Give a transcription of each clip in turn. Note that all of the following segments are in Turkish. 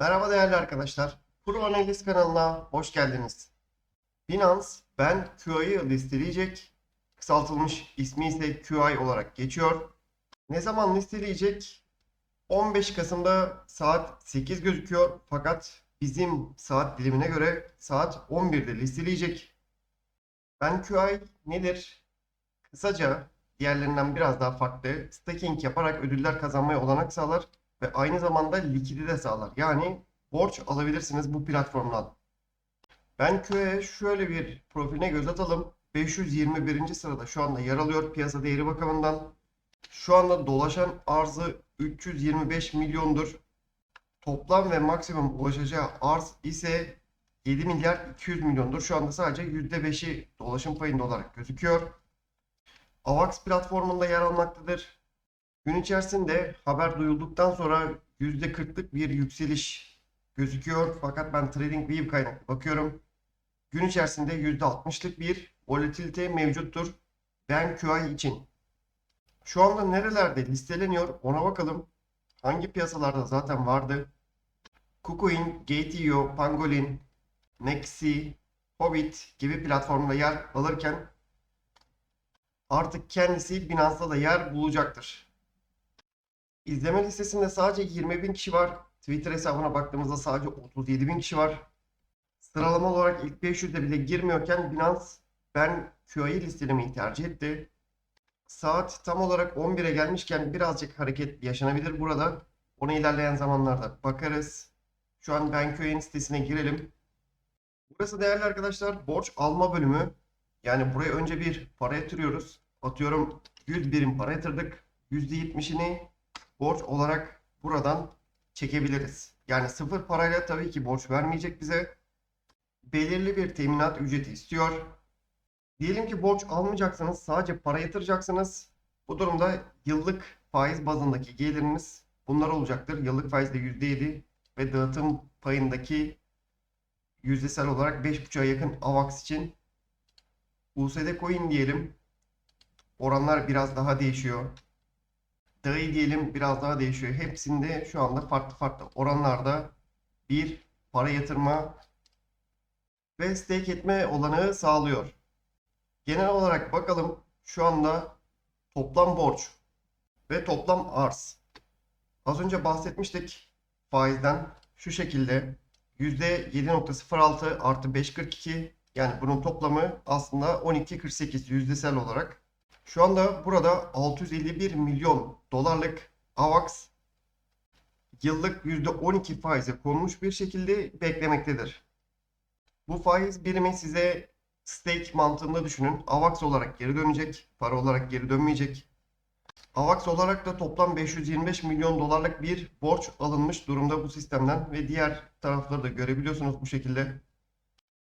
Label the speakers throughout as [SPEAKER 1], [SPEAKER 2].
[SPEAKER 1] Merhaba değerli arkadaşlar. Pro Analiz kanalına hoş geldiniz. Binance Ben QI'yi listeleyecek. Kısaltılmış ismi ise QI olarak geçiyor. Ne zaman listeleyecek? 15 Kasım'da saat 8 gözüküyor. Fakat bizim saat dilimine göre saat 11'de listeleyecek. Ben QI nedir? Kısaca diğerlerinden biraz daha farklı. Staking yaparak ödüller kazanmaya olanak sağlar ve aynı zamanda likidite sağlar. Yani borç alabilirsiniz bu platformdan. Ben QE şöyle bir profiline göz atalım. 521. sırada şu anda yer alıyor piyasa değeri bakımından. Şu anda dolaşan arzı 325 milyondur. Toplam ve maksimum ulaşacağı arz ise 7 milyar 200 milyondur. Şu anda sadece %5'i dolaşım payında olarak gözüküyor. AVAX platformunda yer almaktadır. Gün içerisinde haber duyulduktan sonra %40'lık bir yükseliş gözüküyor. Fakat ben TradingView kaynaklı bakıyorum. Gün içerisinde %60'lık bir volatilite mevcuttur. Ben QI için. Şu anda nerelerde listeleniyor ona bakalım. Hangi piyasalarda zaten vardı? KuCoin, Gate.io, Pangolin, Nexi, Hobbit gibi platformda yer alırken artık kendisi Binance'da da yer bulacaktır. İzleme listesinde sadece 20 bin kişi var. Twitter hesabına baktığımızda sadece 37 bin kişi var. Sıralama olarak ilk 500'de bile girmiyorken Binance ben QA'yı listelemeyi tercih etti. Saat tam olarak 11'e gelmişken birazcık hareket yaşanabilir burada. Ona ilerleyen zamanlarda bakarız. Şu an ben QA'nın sitesine girelim. Burası değerli arkadaşlar borç alma bölümü. Yani buraya önce bir para yatırıyoruz. Atıyorum 100 birim para yatırdık. %70'ini borç olarak buradan çekebiliriz. Yani sıfır parayla tabii ki borç vermeyecek bize. Belirli bir teminat ücreti istiyor. Diyelim ki borç almayacaksınız, sadece para yatıracaksınız. Bu durumda yıllık faiz bazındaki geliriniz bunlar olacaktır. Yıllık faizde %7 ve dağıtım payındaki yüzdesel olarak 5.5'a yakın AVAX için USD Coin diyelim. Oranlar biraz daha değişiyor. DAI diyelim biraz daha değişiyor. Hepsinde şu anda farklı farklı oranlarda bir para yatırma ve stake etme olanağı sağlıyor. Genel olarak bakalım şu anda toplam borç ve toplam arz. Az önce bahsetmiştik faizden şu şekilde %7.06 artı 5.42 yani bunun toplamı aslında 12.48 yüzdesel olarak. Şu anda burada 651 milyon dolarlık AVAX yıllık %12 faize konmuş bir şekilde beklemektedir. Bu faiz birimi size stake mantığında düşünün. AVAX olarak geri dönecek, para olarak geri dönmeyecek. AVAX olarak da toplam 525 milyon dolarlık bir borç alınmış durumda bu sistemden ve diğer tarafları da görebiliyorsunuz bu şekilde.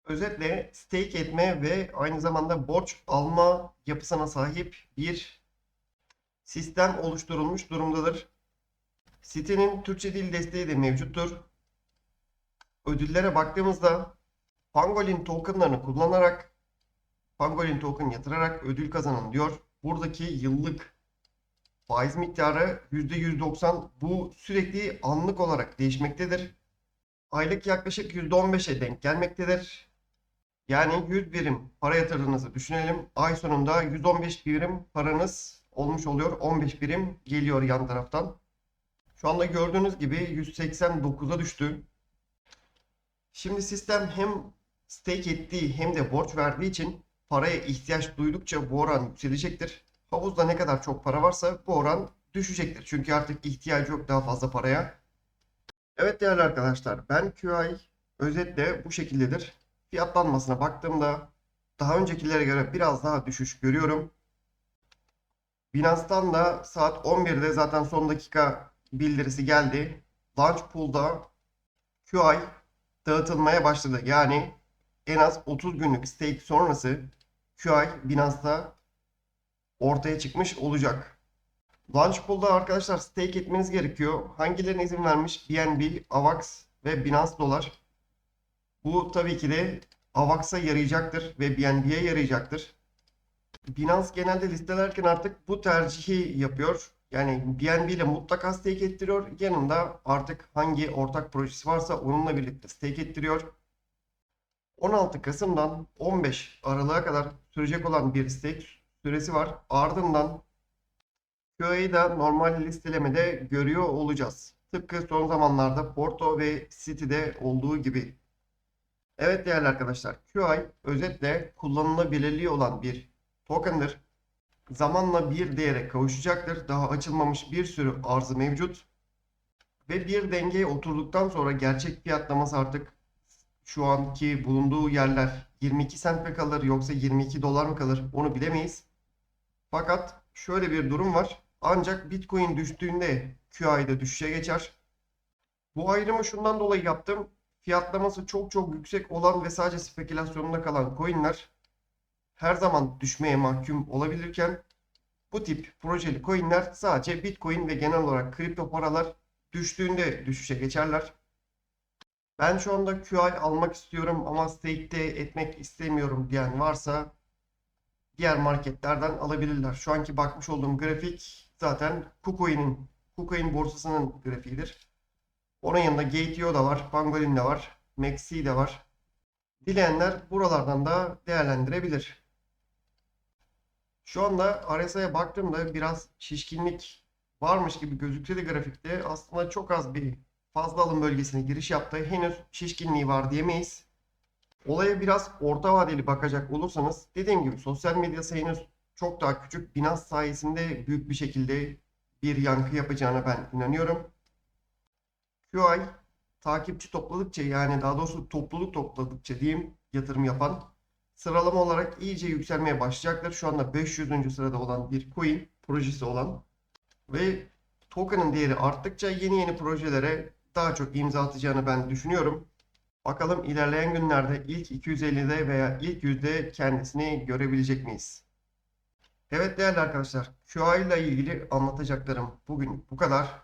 [SPEAKER 1] Özetle stake etme ve aynı zamanda borç alma yapısına sahip bir sistem oluşturulmuş durumdadır. Sitenin Türkçe dil desteği de mevcuttur. Ödüllere baktığımızda Pangolin tokenlarını kullanarak Pangolin token yatırarak ödül kazanın diyor. Buradaki yıllık faiz miktarı %190 bu sürekli anlık olarak değişmektedir. Aylık yaklaşık %15'e denk gelmektedir. Yani 100 birim para yatırdığınızı düşünelim. Ay sonunda 115 birim paranız olmuş oluyor. 15 birim geliyor yan taraftan. Şu anda gördüğünüz gibi 189'a düştü. Şimdi sistem hem stake ettiği hem de borç verdiği için paraya ihtiyaç duydukça bu oran yükselecektir. Havuzda ne kadar çok para varsa bu oran düşecektir. Çünkü artık ihtiyacı yok daha fazla paraya. Evet değerli arkadaşlar ben QI özetle bu şekildedir. Fiyatlanmasına baktığımda daha öncekilere göre biraz daha düşüş görüyorum. Binance'tan da saat 11'de zaten son dakika bildirisi geldi. Launch Pool'da QI dağıtılmaya başladı. Yani en az 30 günlük stake sonrası QI Binance'da ortaya çıkmış olacak. Launch Pool'da arkadaşlar stake etmeniz gerekiyor. Hangilerine izin vermiş? BNB, AVAX ve Binance Dolar. Bu tabii ki de AVAX'a yarayacaktır ve BNB'ye yarayacaktır. Binance genelde listelerken artık bu tercihi yapıyor. Yani BNB ile mutlaka stake ettiriyor. Yanında artık hangi ortak projesi varsa onunla birlikte stake ettiriyor. 16 Kasım'dan 15 Aralık'a kadar sürecek olan bir stake süresi var. Ardından QA'yı da normal listelemede görüyor olacağız. Tıpkı son zamanlarda Porto ve City'de olduğu gibi. Evet değerli arkadaşlar, QI özetle kullanılabilirliği olan bir token'dır. Zamanla bir değere kavuşacaktır. Daha açılmamış bir sürü arzı mevcut. Ve bir dengeye oturduktan sonra gerçek fiyatlaması artık şu anki bulunduğu yerler 22 sent mi kalır yoksa 22 dolar mı kalır onu bilemeyiz. Fakat şöyle bir durum var. Ancak Bitcoin düştüğünde QI'de düşüşe geçer. Bu ayrımı şundan dolayı yaptım. Fiyatlaması çok çok yüksek olan ve sadece spekülasyonunda kalan coinler her zaman düşmeye mahkum olabilirken bu tip projeli coinler sadece Bitcoin ve genel olarak kripto paralar düştüğünde düşüşe geçerler. Ben şu anda QI almak istiyorum ama stake'de etmek istemiyorum diyen varsa diğer marketlerden alabilirler. Şu anki bakmış olduğum grafik zaten KuCoin'in KuCoin borsasının grafiğidir. Onun yanında Gate.io da var, Pangolin de var, Maxi de var. Dileyenler buralardan da değerlendirebilir. Şu anda RSI'ye baktığımda biraz şişkinlik varmış gibi gözükse de grafikte aslında çok az bir fazla alım bölgesine giriş yaptı. Henüz şişkinliği var diyemeyiz. Olaya biraz orta vadeli bakacak olursanız dediğim gibi sosyal medyası henüz çok daha küçük. Binance sayesinde büyük bir şekilde bir yankı yapacağına ben inanıyorum. QI takipçi topladıkça yani daha doğrusu topluluk topladıkça diyeyim yatırım yapan sıralama olarak iyice yükselmeye başlayacaktır. Şu anda 500. sırada olan bir coin projesi olan ve token'ın değeri arttıkça yeni yeni projelere daha çok imza atacağını ben düşünüyorum. Bakalım ilerleyen günlerde ilk 250'de veya ilk yüzde kendisini görebilecek miyiz? Evet değerli arkadaşlar, QI ile ilgili anlatacaklarım bugün bu kadar.